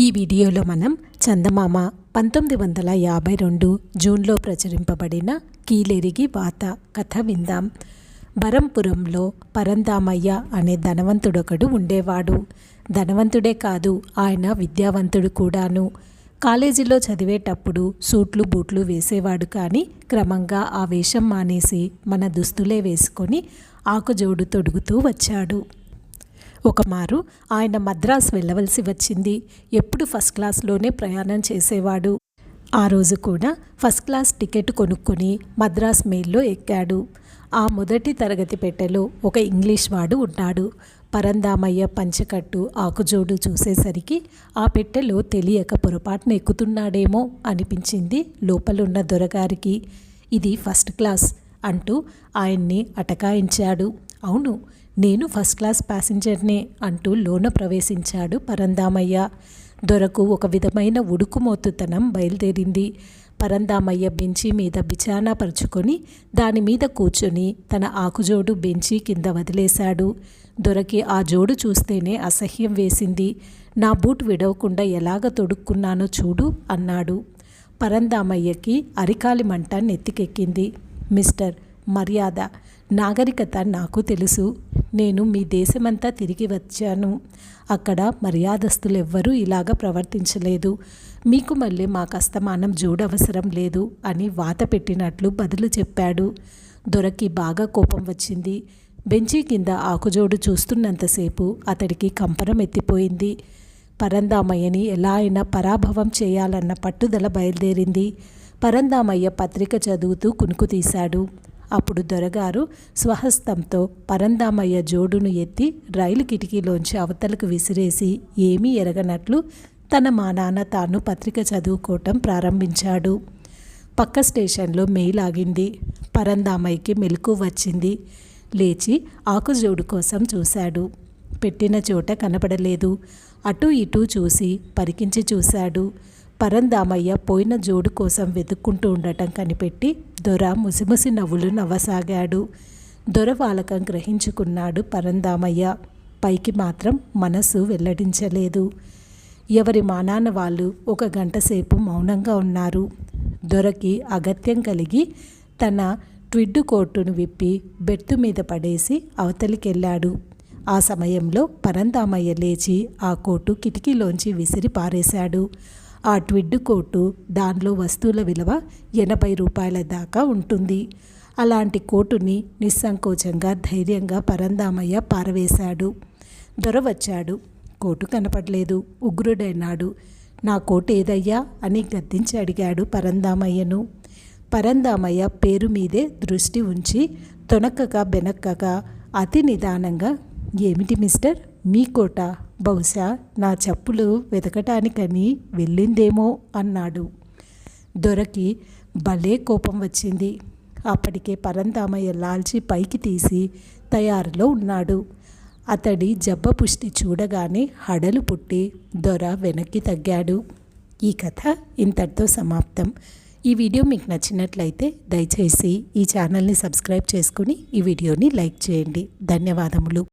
ఈ వీడియోలో మనం చందమామ పంతొమ్మిది వందల యాభై రెండు జూన్లో ప్రచురింపబడిన కీలెరిగి వాత కథ విందాం. బరంపురంలో పరందామయ్య అనే ధనవంతుడొకడు ఉండేవాడు. ధనవంతుడే కాదు ఆయన విద్యావంతుడు కూడాను. కాలేజీలో చదివేటప్పుడు సూట్లు బూట్లు వేసేవాడు కానీ క్రమంగా ఆ వేషం మానేసి మన దుస్తులే వేసుకొని ఆకుజోడు తొడుగుతూ వచ్చాడు. ఒకమారు ఆయన మద్రాస్ వెళ్ళవలసి వచ్చింది. ఎప్పుడు ఫస్ట్ క్లాస్లోనే ప్రయాణం చేసేవాడు. ఆ రోజు కూడా ఫస్ట్ క్లాస్ టికెట్ కొనుక్కొని మద్రాస్ మెయిల్లో ఎక్కాడు. ఆ మొదటి తరగతి పెట్టెలో ఒక ఇంగ్లీష్ వాడు ఉన్నాడు. పరందామయ్య పంచకట్టు ఆకుజోడు చూసేసరికి ఆ పెట్టెలో తెలియక పొరపాటున ఎక్కుతున్నాడేమో అనిపించింది లోపలున్న దొరగారికి. ఇది ఫస్ట్ క్లాస్ అంటూ ఆయన్ని అటకాయించాడు. అవును నేను ఫస్ట్ క్లాస్ ప్యాసింజర్నే అంటూ లోన ప్రవేశించాడు పరందామయ్య. దొరకు ఒక విధమైన ఉడుకుమోతుతనం బయలుదేరింది. పరందామయ్య బెంచి మీద బిచానా పరుచుకొని దాని మీద కూర్చొని తన ఆకుజోడు బెంచి కింద వదిలేశాడు. దొరకి ఆ జోడు చూస్తేనే అసహ్యం వేసింది. నా బూట్ విడవకుండా ఎలాగ తొడుక్కున్నానో చూడు అన్నాడు. పరందామయ్యకి అరికాలి మంట నెత్తికెక్కింది. మిస్టర్ మర్యాద. నాగరికత నాకు తెలుసు. నేను మీ దేశమంతా తిరిగి వచ్చాను. అక్కడ మర్యాదస్తులు ఎవ్వరూ ఇలాగ ప్రవర్తించలేదు. మీకు మళ్ళీ మా కస్తమానం జోడవసరం లేదు అని వాత పెట్టినట్లు బదులు చెప్పాడు. దొరకి బాగా కోపం వచ్చింది. బెంచి కింద ఆకుజోడు చూస్తున్నంతసేపు అతడికి కంపరం ఎత్తిపోయింది. పరందామయ్యని ఎలా అయినా పరాభవం చేయాలన్న పట్టుదల బయలుదేరింది. పరందామయ్య పత్రిక చదువుతూ కునుకు తీశాడు. అప్పుడు దొరగారు స్వహస్తంతో పరందామయ్య జోడును ఎత్తి రైలు కిటికీలోంచి అవతలకు విసిరేసి ఏమీ ఎరగనట్లు తన మా నాన్న తాను పత్రిక చదువుకోవటం ప్రారంభించాడు. పక్క స్టేషన్లో మెయిల్ ఆగింది పరందామయ్యకి మెలకు వచ్చింది. లేచి ఆకుజోడు కోసం చూశాడు. పెట్టిన చోట కనపడలేదు. అటూ ఇటూ చూసి పరికించి చూశాడు. పరందామయ్య పోయిన జోడు కోసం వెతుక్కుంటూ ఉండటం కనిపెట్టి దొర ముసిముసి నవ్వులు నవ్వసాగాడు. దొర వాలకం గ్రహించుకున్నాడు పరందామయ్య. పైకి మాత్రం మనసు వెల్లడించలేదు. ఎవరి మానాన వాళ్ళు ఒక గంట సేపు మౌనంగా ఉన్నారు. దొరకి అగత్యం కలిగి తన ట్విడ్డు కోటును విప్పి బెట్టు మీద పడేసి అవతలికెళ్ళాడు. ఆ సమయంలో పరందామయ్య లేచి ఆ కోటు కిటికీలోంచి విసిరి పారేశాడు. ఆ ట్విడ్ కోటు దానిలో వస్తువుల విలువ ఎనభై రూపాయల దాకా ఉంటుంది. అలాంటి కోటుని నిస్సంకోచంగా ధైర్యంగా పరందామయ్య పారవేశాడు. దొర వచ్చాడు కోటు కనపడలేదు. ఉగ్రుడైనాడు. నా కోటు ఏదయ్యా అని గద్దించి అడిగాడు పరందామయ్యను. పరందామయ్య పేరు మీదే దృష్టి ఉంచి తొనక్కగా బెనక్కగా అతి నిదానంగా ఏమిటి మిస్టర్? మీ కోట? బహుశా నా చెప్పులు వెతకటానికని వెళ్ళిందేమో అన్నాడు. దొరకి భలే కోపం వచ్చింది. అప్పటికే పరంతామయ్య లాల్చి పైకి తీసి తయారులో ఉన్నాడు. అతడి జబ్బ పుష్టి చూడగానే హడలు పుట్టి దొర వెనక్కి తగ్గాడు. ఈ కథ ఇంతటితో సమాప్తం. ఈ వీడియో మీకు నచ్చినట్లయితే దయచేసి ఈ ఛానల్ని సబ్స్క్రైబ్ చేసుకుని ఈ వీడియోని లైక్ చేయండి. ధన్యవాదములు.